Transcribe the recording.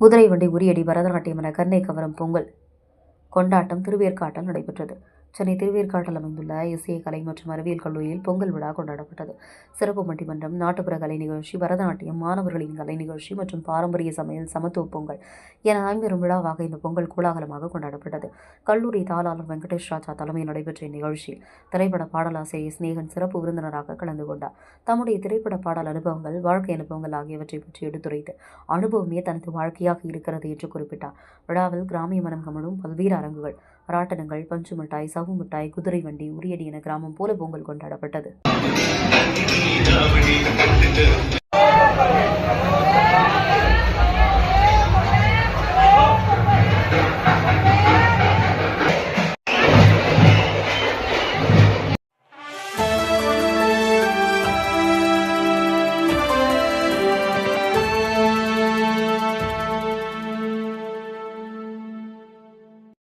குதிரை வண்டி உரியடி பரதநாட்டியம் என கர்ணை கவரும் பொங்கல் கொண்டாட்டம் திருவேற்காட்டம் நடைபெற்றது. சென்னை திருவேற்காட்டில் அமைந்துள்ள எஸ்ஏ கலை மற்றும் அறிவியல் கல்லூரியில் பொங்கல் விழா கொண்டாடப்பட்டது. சிறப்பு மட்டிமன்றம் நாட்டுப்புற கலை நிகழ்ச்சி பரதநாட்டியம் மாணவர்களின் கலை நிகழ்ச்சி மற்றும் பாரம்பரிய சமையல் சமத்துவ பொங்கல் என ஐம்பெரும் விழாவாக இந்த பொங்கல் கோலாகலமாக கொண்டாடப்பட்டது. கல்லூரி தாளாளர் வெங்கடேஷ் ராஜா தலைமையில் நடைபெற்ற இந்நிகழ்ச்சியில் திரைப்பட பாடலாசிரியர் சிநேகன் சிறப்பு விருந்தினராக கலந்து கொண்டார். தம்முடைய திரைப்பட பாடல் அனுபவங்கள் வாழ்க்கை அனுபவங்கள் ஆகியவற்றை பற்றி எடுத்துரைத்து அனுபவமே தனது வாழ்க்கையாக இருக்கிறது என்று குறிப்பிட்டார். விழாவில் கிராமிய மனம் கமழும் பல்வேறு அரங்குகள் ராட்டனங்கள் பஞ்சு மிட்டாய் சவு மிட்டாய் குதிரை வண்டி உரியடி என கிராமம் போல பொங்கல் கொண்டாடப்பட்டது.